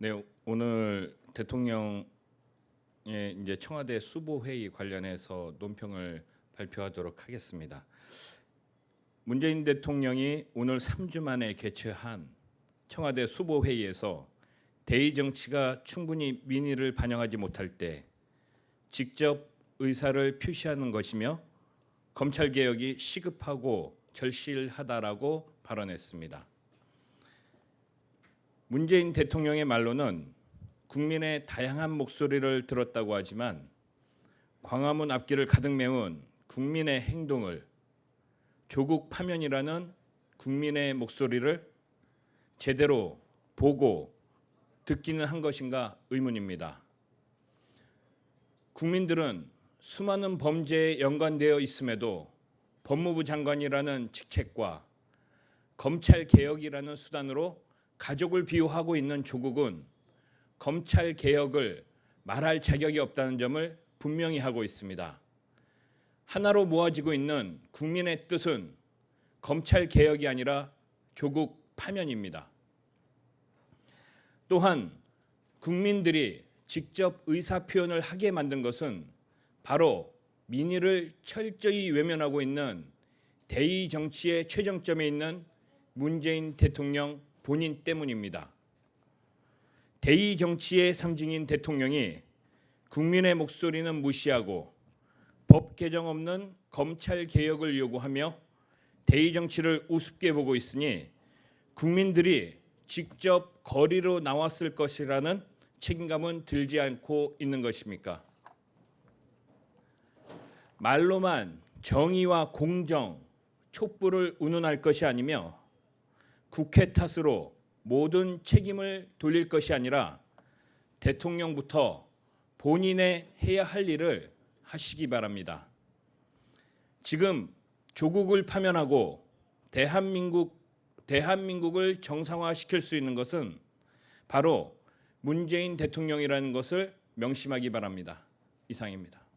네, 오늘 대통령의 이제 청와대 수보 회의 관련해서 논평을 발표하도록 하겠습니다. 문재인 대통령이 오늘 3주 만에 개최한 청와대 수보 회의에서 대의 정치가 충분히 민의를 반영하지 못할 때 직접 의사를 표시하는 것이며 검찰 개혁이 시급하고 절실하다라고 발언했습니다. 문재인 대통령의 말로는 국민의 다양한 목소리를 들었다고 하지만 광화문 앞길을 가득 메운 국민의 행동을 조국 파면이라는 국민의 목소리를 제대로 보고 듣기는 한 것인가 의문입니다. 국민들은 수많은 범죄에 연관되어 있음에도 법무부 장관이라는 직책과 검찰 개혁이라는 수단으로 가족을 비호하고 있는 조국은 검찰 개혁을 말할 자격이 없다는 점을 분명히 하고 있습니다. 하나로 모아지고 있는 국민의 뜻은 검찰 개혁이 아니라 조국 파면입니다. 또한 국민들이 직접 의사 표현을 하게 만든 것은 바로 민의를 철저히 외면하고 있는 대의 정치의 최정점에 있는 문재인 대통령 본인 때문입니다. 대의 정치의 상징인 대통령이 국민의 목소리는 무시하고 법 개정 없는 검찰 개혁을 요구하며 대의 정치를 우습게 보고 있으니 국민들이 직접 거리로 나왔을 것이라는 책임감은 들지 않고 있는 것입니까? 말로만 정의와 공정, 촛불을 운운할 것이 아니며 국회 탓으로 모든 책임을 돌릴 것이 아니라 대통령부터 본인의 해야 할 일을 하시기 바랍니다. 지금 조국을 파면하고 대한민국 대한민국을 정상화시킬 수 있는 것은 바로 문재인 대통령이라는 것을 명심하기 바랍니다. 이상입니다.